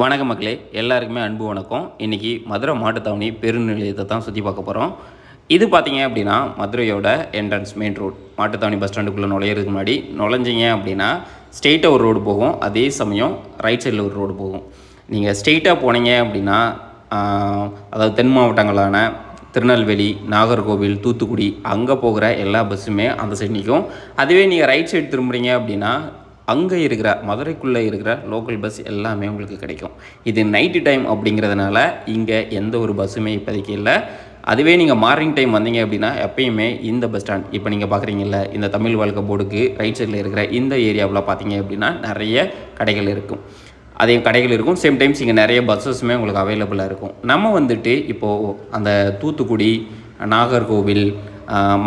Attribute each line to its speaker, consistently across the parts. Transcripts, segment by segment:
Speaker 1: வணக்க மக்களே எல்லாருக்குமே அன்பு வணக்கம். இன்றைக்கி மதுரை மாட்டுத்தாவணி பெருநிலையத்தை தான் சுற்றி பார்க்க போகிறோம் இது பார்த்தீங்க அப்படின்னா மதுரையோட entrance main road Mattuthavani bus ஸ்டாண்டுக்குள்ளே நுழையிறதுக்கு முன்னாடி நுழைஞ்சிங்க அப்படின்னா ஸ்ட்ரெயிட்டாக ஒரு ரோடு போகும். அதே சமயம் ரைட் சைடில் ஒரு ரோடு போகும். நீங்கள் ஸ்ட்ரெயிட்டாக போனீங்க அப்படின்னா அதாவது தென் மாவட்டங்களான திருநெல்வேலி நாகர்கோவில் தூத்துக்குடி அங்கே போகிற எல்லா பஸ்ஸுமே அந்த சைடு நிற்கும். அதுவே நீங்கள் ரைட் சைடு திரும்புகிறீங்க அப்படின்னா அங்கே இருக்கிற மதுரைக்குள்ளே இருக்கிற லோக்கல் பஸ் எல்லாமே உங்களுக்கு கிடைக்கும். இது நைட்டு டைம் அப்படிங்கிறதுனால இங்கே எந்த ஒரு பஸ்ஸுமே இப்போதைக்கு இல்லை. அதுவே நீங்கள் மார்னிங் டைம் வந்தீங்க அப்படின்னா எப்பயுமே இந்த பஸ் ஸ்டாண்ட் இப்போ நீங்கள் பார்க்குறீங்கல்ல இந்த தமிழ் வாழ்க்கை போர்டுக்கு ரைட் சைடில் இருக்கிற இந்த ஏரியாவில் பார்த்தீங்க அப்படின்னா நிறைய கடைகள் இருக்கும். அதே கடைகள் இருக்கும். சேம் டைம்ஸ் இங்கே நிறைய பஸ்ஸஸுமே உங்களுக்கு அவைலபிளாக இருக்கும். நம்ம வந்துட்டு இப்போது அந்த தூத்துக்குடி நாகர்கோவில்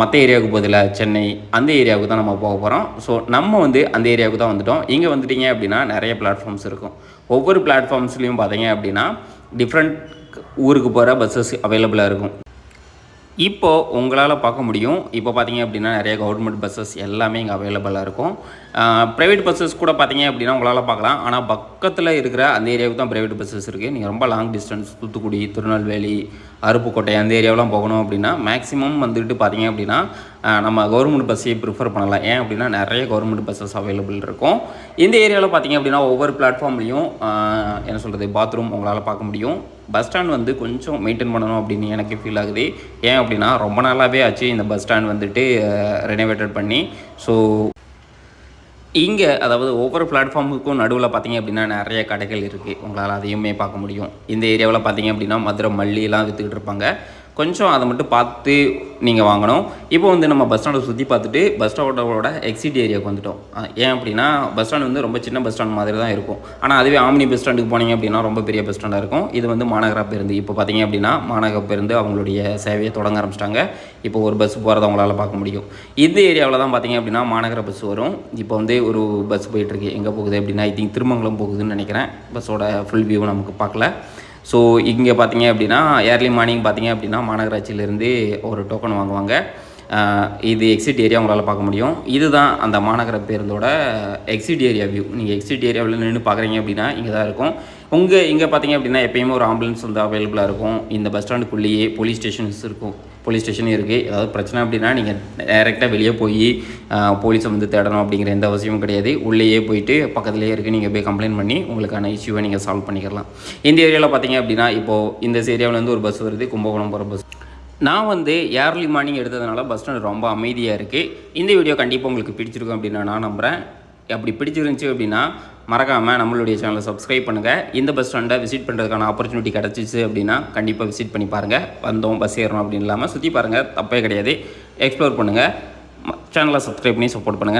Speaker 1: மற்ற ஏரியாவுக்கு பதிலாக சென்னை அந்த ஏரியாவுக்கு தான் நம்ம போக போகிறோம் ஸோ நம்ம வந்து அந்த ஏரியாவுக்கு தான் வந்துட்டோம். இங்கே வந்துட்டீங்க அப்படின்னா நிறைய பிளாட்ஃபார்ம்ஸ் இருக்கும். ஒவ்வொரு பிளாட்ஃபார்ம்ஸ்லேயும் பார்த்தீங்க அப்படின்னா டிஃப்ரெண்ட் ஊருக்கு போகிற பஸ்ஸஸ் அவைலபிளாக இருக்கும். இப்போது உங்களால் பார்க்க முடியும். இப்போ பார்த்தீங்க அப்படின்னா நிறைய கவர்மெண்ட் பஸ்ஸஸ் எல்லாமே இங்கே அவைலபிளாக இருக்கும். ப்ரைவேட் பஸ்ஸஸ் கூட பார்த்தீங்க அப்படின்னா உங்களால் பார்க்கலாம். ஆனால் பக்கத்தில் இருக்கிற அந்த ஏரியாவுக்கு தான் ப்ரைவேட் பஸ்ஸஸ் இருக்குது நீங்கள் ரொம்ப லாங் டிஸ்டன்ஸ் தூத்துக்குடி திருநெல்வேலி அருப்புக்கோட்டை அந்த ஏரியாவெலாம் போகணும் அப்படின்னா மேக்ஸிமம் வந்துட்டு பார்த்தீங்க அப்படின்னா நம்ம கவர்மெண்ட் பஸ்ஸையே ப்ரிஃபர் பண்ணலாம். ஏன் அப்படின்னா நிறைய கவர்மெண்ட் பஸ்ஸஸ் அவைலபிள் இருக்கும். இந்த ஏரியாவில் பார்த்தீங்க அப்படின்னா ஒவ்வொரு பிளாட்ஃபார்ம்லேயும் என்ன சொல்கிறது பாத்ரூம் உங்களால் பார்க்க முடியும். பஸ் ஸ்டாண்ட் வந்து கொஞ்சம் மெயின்டைன் பண்ணணும் அப்படின்னு எனக்கு ஃபீல் ஆகுது. ஏன் அப்படின்னா ரொம்ப நாளாகவே ஆச்சு இந்த பஸ் ஸ்டாண்ட் வந்துட்டு ரெனோவேட்டட் பண்ணி. ஸோ இங்கே அதாவது ஒவ்வொரு பிளாட்ஃபார்முக்கும் நடுவில் பார்த்தீங்க அப்படின்னா நிறைய கடைகள் இருக்குது உங்களால் அதையுமே பார்க்க முடியும். இந்த ஏரியாவில் பார்த்தீங்க அப்படின்னா மதுரை மல்லியெல்லாம் விற்றுக்கிட்டு இருப்பாங்க. கொஞ்சம் அதை மட்டும் பார்த்து நீங்கள் வாங்கணும். இப்போ வந்து நம்ம பஸ் ஸ்டாண்டை சுற்றி பார்த்துட்டு பஸ் ஸ்டாண்டோட எக்ஸிட் ஏரியாவுக்கு வந்துட்டோம். ஏன் அப்படின்னா பஸ் ஸ்டாண்ட் வந்து ரொம்ப சின்ன பஸ் ஸ்டாண்ட் மாதிரி தான் இருக்கும். ஆனால் அதுவே ஆம்னி பஸ் ஸ்டாண்டுக்கு போனீங்க அப்படின்னா ரொம்ப பெரிய பஸ் ஸ்டாண்டாக இருக்கும். இது வந்து மாநகரா பேருந்து. இப்போ பார்த்தீங்க அப்படின்னா மாநகர பேருந்து அவங்களுடைய சேவையை தொடங்க ஆரம்பிச்சிட்டாங்க. இப்போ ஒரு பஸ் போகிறத அவங்களால பார்க்க முடியும். இந்த ஏரியாவில் தான் பார்த்தீங்க அப்படின்னா மாநகர பஸ் வரும். இப்போ வந்து ஒரு பஸ் போயிட்டுருக்கு எங்கே போகுது அப்படின்னா ஐ திங்க் திருமங்கலம் போகுதுன்னு நினைக்கிறேன். பஸ்ஸோட ஃபுல் வியூ நமக்கு பார்க்கல. ஸோ இங்கே பார்த்தீங்க அப்படின்னா ஏர்லி மார்னிங் பார்த்தீங்க அப்படின்னா மாநகராட்சியிலேருந்து ஒரு டோக்கன் வாங்குவாங்க. இது எக்ஸிட் ஏரியா உங்களால் பார்க்க முடியும். இதுதான் அந்த மாநகர பேருந்தோட எக்ஸிட் ஏரியா வியூ நீங்கள் எக்ஸிட் ஏரியாவில் நின்று பார்க்குறீங்க அப்படின்னா இங்கே தான் இருக்கும். உங்கள் இங்கே பார்த்தீங்க அப்படின்னா எப்பயுமே ஒரு ஆம்புலன்ஸ் வந்து அவைலபிளாக இருக்கும். இந்த பஸ் ஸ்டாண்டுக்குள்ளேயே போலீஸ் ஸ்டேஷன்ஸ் இருக்கும். போலீஸ் ஸ்டேஷன் இருக்குது ஏதாவது பிரச்சனை அப்படின்னா நீங்கள் டைரெக்டாக வெளியே போய் போலீஸை வந்து தேடணும் அப்படிங்கிற எந்த அவசியமும் கிடையாது. உள்ளேயே போயிட்டு பக்கத்துலேயே இருக்குது நீங்கள் போய் கம்ப்ளைண்ட் பண்ணி உங்களுக்கான இஷ்யூவை நீங்கள் சால்வ் பண்ணிக்கலாம். இந்த ஏரியாவில் பார்த்தீங்க அப்படின்னா இப்போது இந்த ஏரியாவிலேருந்து ஒரு பஸ் வருது. கும்பகோணம் போகிற பஸ் நான் வந்து ஏர்லி மார்னிங் எடுத்ததுனால பஸ் ஸ்டாண்ட் ரொம்ப அமைதியாக இருக்குது இந்த வீடியோ கண்டிப்பாக உங்களுக்கு பிடிச்சிருக்கும் அப்படின்னு நான் நம்புகிறேன் அப்படி பிடிச்சிருந்துச்சி அப்படின்னா மறக்காமல் நம்மளுடைய சேனலை சப்ஸ்கிரைப் பண்ணுங்கள் இந்த பஸ் ஸ்டாண்டை விசிட் பண்ணுறதுக்கான ஆப்பர்ச்சுனிட்டி கிடச்சிச்சு அப்படின்னா கண்டிப்பாக விசிட் பண்ணி பாருங்கள் வந்தோம் பஸ் ஏறணும் அப்படின்னு இல்லாமல் சுற்றி பாருங்கள் தப்பே கிடையாது. எக்ஸ்ப்ளோர் பண்ணுங்கள் சேனலை சப்ஸ்கிரைப் பண்ணி சப்போர்ட் பண்ணுங்கள்